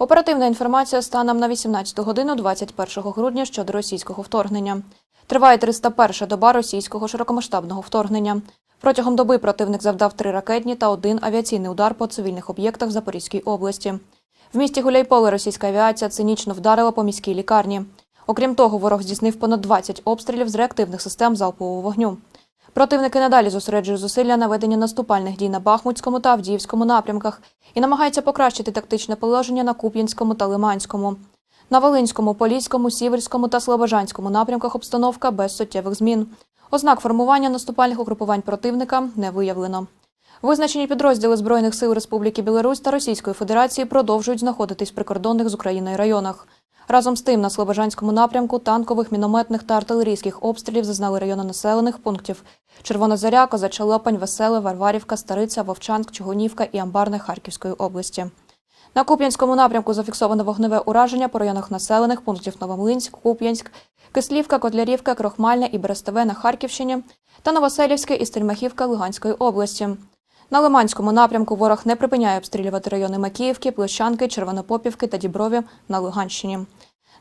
Оперативна інформація станом на 18 годину 21 грудня щодо російського вторгнення. Триває 301-ша доба російського широкомасштабного вторгнення. Протягом доби противник завдав три ракетні та один авіаційний удар по цивільних об'єктах в Запорізькій області. В місті Гуляйполе російська авіація цинічно вдарила по міській лікарні. Окрім того, ворог здійснив понад 20 обстрілів з реактивних систем залпового вогню. Противники надалі зосереджують зусилля на ведення наступальних дій на Бахмутському та Авдіївському напрямках і намагаються покращити тактичне положення на Куп'янському та Лиманському. На Волинському, Поліському, Сіверському та Слобожанському напрямках обстановка без суттєвих змін. Ознак формування наступальних угрупувань противника не виявлено. Визначені підрозділи Збройних сил Республіки Білорусь та Російської Федерації продовжують знаходитись в прикордонних з Україною районах. Разом з тим, на Слобожанському напрямку танкових, мінометних та артилерійських обстрілів зазнали райони населених пунктів Червона Заря, Козача Лопань, Веселе, Варварівка, Стариця, Вовчанськ, Чугунівка і Амбарне Харківської області. На Куп'янському напрямку зафіксовано вогневе ураження по районах населених пунктів Новомлинськ, Куп'янськ, Кислівка, Котлярівка, Крохмальне і Берестове на Харківщині та Новоселівське і Стельмахівка Луганської області. На Лиманському напрямку ворог не припиняє обстрілювати райони Макіївки, Площанки, Червонопопівки та Діброві на Луганщині.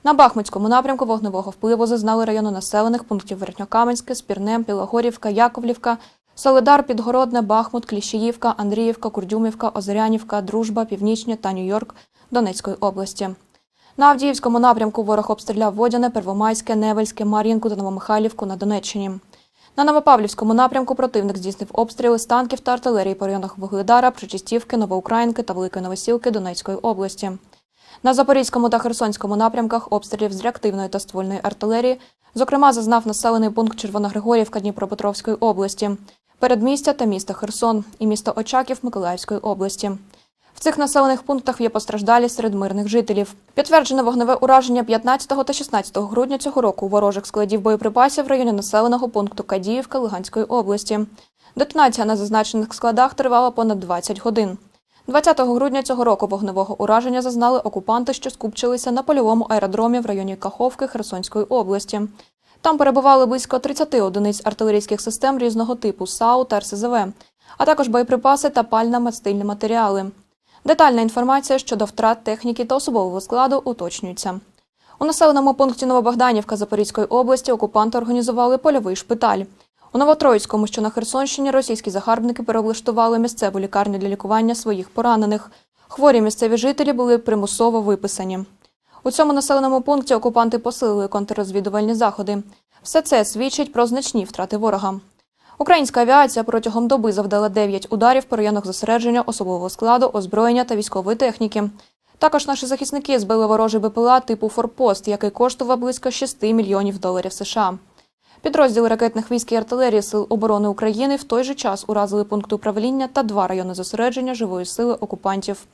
На Бахмутському напрямку вогневого впливу зазнали райони населених пунктів Верхньокаменське, Спірне, Білогорівка, Яковлівка, Солидар, Підгородне, Бахмут, Кліщіївка, Андріївка, Курдюмівка, Озерянівка, Дружба, Північне та Нью-Йорк Донецької області. На Авдіївському напрямку ворог обстріляв Водяне, Первомайське, Невельське, Мар'їнку та Новомихайлівку на Донеччині. На Новопавлівському напрямку противник здійснив обстріли з танків та артилерії по районах Вугледара, Причистівки, Новоукраїнки та Великої Новосілки Донецької області. На Запорізькому та Херсонському напрямках обстрілів з реактивної та ствольної артилерії, зокрема, зазнав населений пункт Червоногригорівка Дніпропетровської області, передмістя та місто Херсон і місто Очаків Миколаївської області. В цих населених пунктах є постраждалі серед мирних жителів. Підтверджено вогневе ураження 15 та 16 грудня цього року ворожих складів боєприпасів в районі населеного пункту Кадіївка Луганської області. Детонація на зазначених складах тривала понад 20 годин. 20 грудня цього року вогневого ураження зазнали окупанти, що скупчилися на польовому аеродромі в районі Каховки Херсонської області. Там перебували близько 30 одиниць артилерійських систем різного типу САУ та РСЗВ, а також боєприпаси та пально-мастильні матеріали. Детальна інформація щодо втрат техніки та особового складу уточнюється. У населеному пункті Новобогданівка Запорізької області окупанти організували польовий шпиталь. У Новотроїцькому, що на Херсонщині, російські загарбники переоблаштували місцеву лікарню для лікування своїх поранених. Хворі місцеві жителі були примусово виписані. У цьому населеному пункті окупанти посилили контррозвідувальні заходи. Все це свідчить про значні втрати ворога. Українська авіація протягом доби завдала 9 ударів по районах зосередження особового складу, озброєння та військової техніки. Також наші захисники збили ворожий БПЛА типу Форпост, який коштував близько 6 мільйонів доларів США. Підрозділи ракетних військ і артилерії Сил оборони України в той же час уразили пункти управління та два райони зосередження живої сили окупантів.